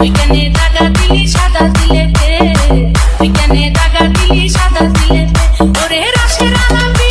ওইখানে দাগা দিলি সাদা দিলে ওইখানে দাগা দিলি সাদা ওরে রসের আলাপি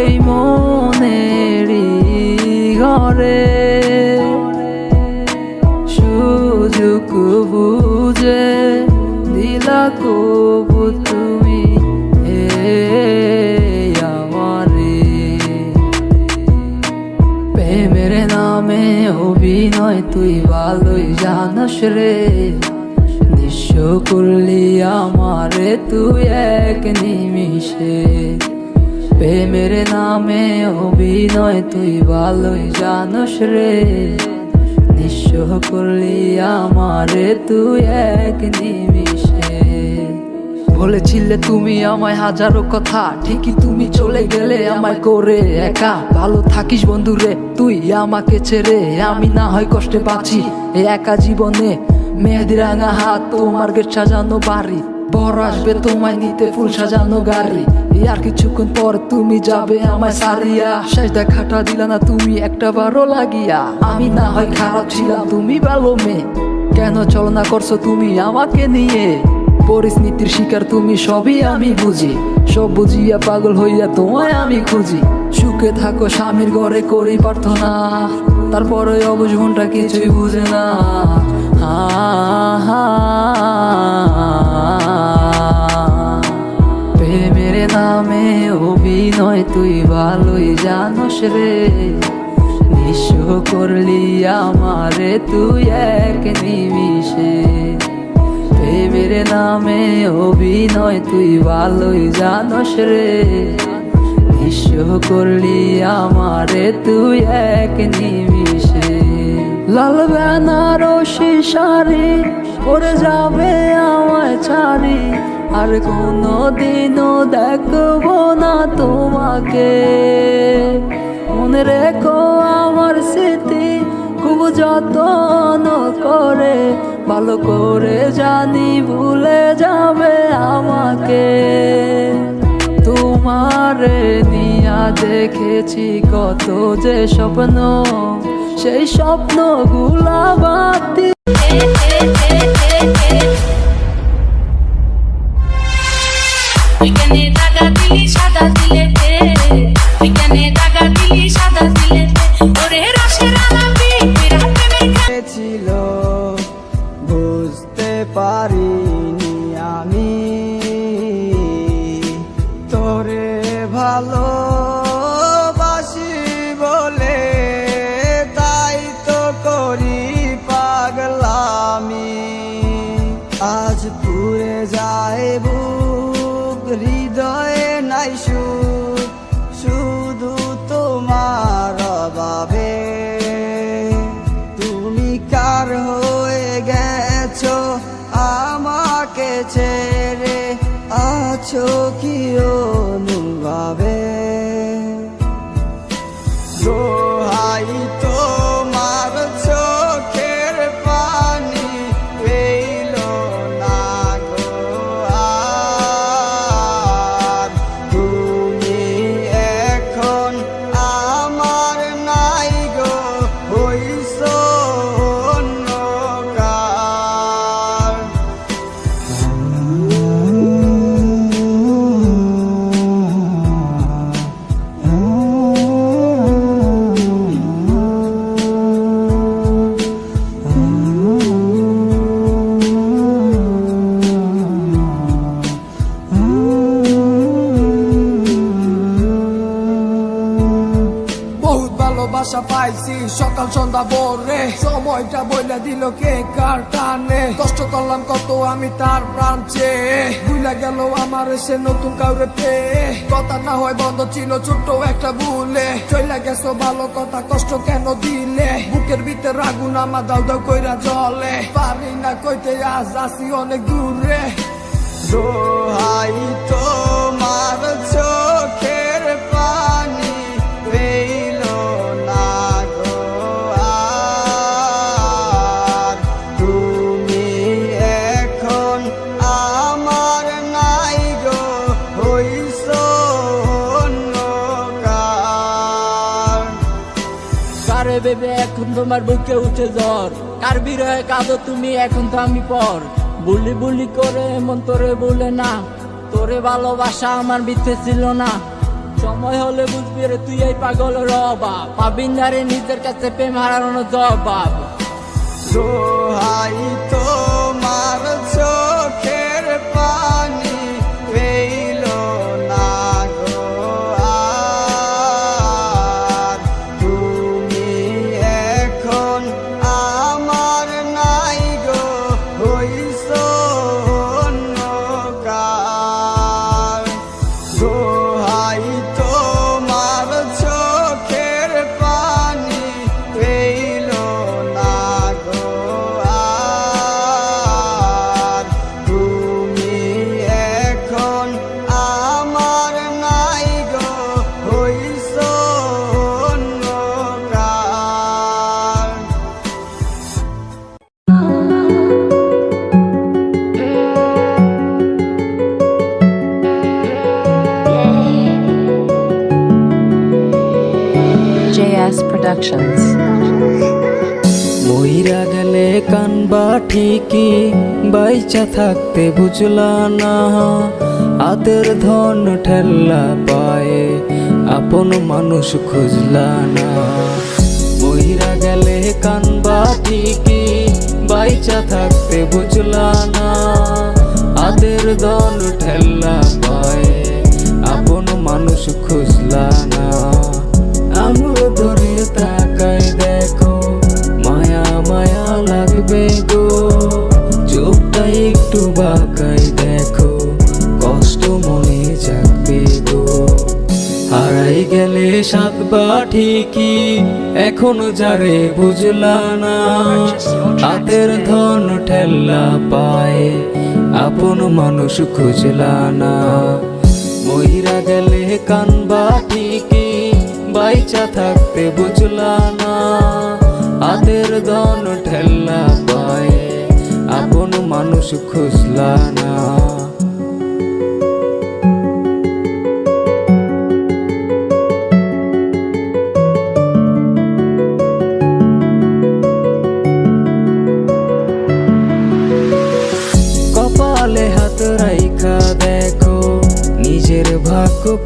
এই মনেরই ঘরে সুযোগ বুঝে দিলা কবু তুমি আমারে। প্রেমের নামে অভিনয় তুই ভালোই জানস রে। নিঃস্ব করলি আমারে তুই এক নিমিষে। প্রেমের নামে অভিনয় তুই ভালোই জানস রে নিঃস্ব করলি আমারে তুই এক নিমিষে বলেছিলে তুমি আমায় হাজারো কথা, ঠিকই তুমি চলে গেলে আমায় করে একা। ভালো থাকিস বন্ধু রে, তুই আমাকে ছেড়ে। আমি না হয় কষ্টে বাঁচি একা জীবনে। মেহেদি রাঙা হাত, তোমার গেট সাজানো বাড়ি। বড় আসবে তোমায় নিতে ফুল সাজানো গাড়ি। আর কিছুক্ষণ পর তুমি যাবে আমায় সারিয়া। শেষ দেখাটা দিলা না তুমি, একটা বারো লাগিয়া। আমি না হয় খারাপ ছিলাম, তুমি ভালো মেয়ে। কেন চলনা করছ তুমি আমাকে নিয়ে? পরিস্থিতির শিকার তুমি, সবই আমি বুঝি। সব বুঝিয়া পাগল হইয়া তোমায় আমি খুঁজি। সুখে থাকো, স্বামীর ঘরে করি প্রার্থনা। তারপরে অবুঝ ঘণ্টা কিছুই বুঝে না। তুই ভালোই জানস রে। নিঃস্ব করলি আমারে তুই এক নিমিষে। প্রেমের নামে অভিনয় তুই ভালোই জানস রে। নিঃস্ব করলি আমারে তুই এক নিমিষে। লাল বেনারসি শাড়ি পরে যাবে আমায় ছাড়ি। আর কোনো দিনও দেখব না তোমাকে। মনে রেখো আমার স্মৃতি খুব যত্ন করে, ভালো করে জানি ভুলে যাবে আমাকে। তোমারে নিয়া দেখেছি কত যে স্বপ্ন, সেই স্বপ্নগুলা বাতি বুঝতে পারিনি আমি। তোরে ভালো বাসি বলে আজ পুরে যায় বুক হৃদয়ে নাই আছো কি অনুভাবে সকাল, সন্ধ্যা ভোরে। সময়টা বইলা দিল কে কার টানে কষ্ট করলাম কত আমি তার প্রাঞ্চে ভুলা গেল আমার সে নতুন কাউরে পেয়ে। কথা না হয় বন্ধ ছিল ছোট্ট একটা ভুলে। চইলা গেছো ভালো কথা, কষ্ট কেন দিলে? বুকের ভিতরে আগুন আমার দাও দাও কইরা জলে পারি না কইতে আজ আসি অনেক দূরে। দোহাই তোমার চোখের তোমার বুকে উঠে জ্বর। কার বিরহে কাঁদো তুমি, এখন তো আমি পর। বুলি বুলি করে এমন তোরে বলে না, তোরে ভালোবাসা আমার মিথ্যে ছিল না। সময় হলে বুঝবি রে, তুই এই পাগল রবা পাবিন না নিজের কাছে প্রেম হারানো জবাব। সোহাই তোমার Productions. মইরা গেলে কানবা ঠিকই, বাইচা থাকতে বুঝলা না। হাতের ধন ঠেল্লা পায়ে, আপন মানুষ খুঁজলা না। মইরা গেলে কানবা ঠিকই, বাইচা থাকতে বুঝলা না। হাতের ধন ঠেল্লা সাতবার ঠিকই এখনও যারে বুঝলা না। হাতের ধন ঠেল্লা পায় আপন মানুষ খুঁজলা না। মহিরা গেলে কানবা ঠিকই বাইচা থাকতে বুঝলা না। হাতের ধন ঠেল্লা পায় আপন মানুষ খুঁজলা না।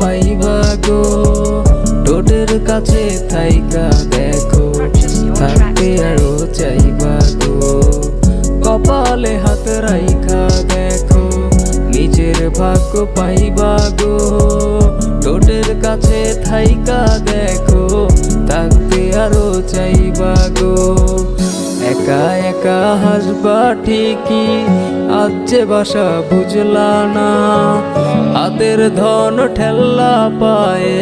পাইবা গো টোটের কাছে থাইকা দেখো, থাকতে আরও চাইবা গো কপালে হাত রাইখা দেখো, নিজের ভাগ্য পাইবা গো টোটের কাছে থাইকা দেখো, থাকতে আরও চাইবা গো একা একা হাসবা ঠিকই, আজ যে বাসা বুঝলা না। হাতের ধন ঠেল্লা পায়ে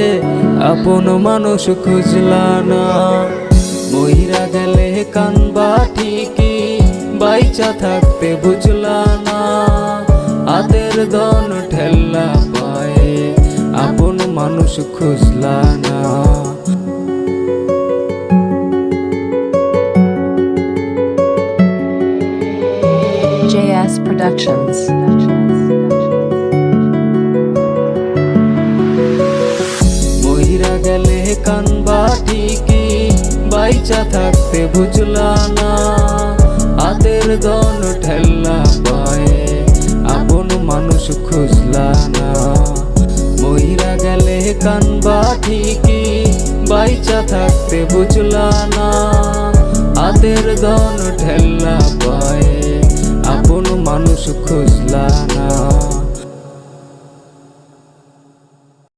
আপন মানুষ খুঁজলা না। মহিরা গেলে কানবা ঠিকই, বাইচা থাকতে বুঝলা না। হাতের ধন ঠেল্লা পায়ে আপন মানুষ খুঁজলা না। JS Productions. মহিরা গেলে কানবা ঠিকই বাইচা থাকতে বুঝলা না। হাতের দন ঠেল্লা পায়ে আপন মানুষ খুঁজলা না। মহিরা গেলে কানবা ঠিকই বাইচা থাকতে বুঝলা না। হাতের দন ঠেল্লা পায়ে মানুষ খুঁজলা না।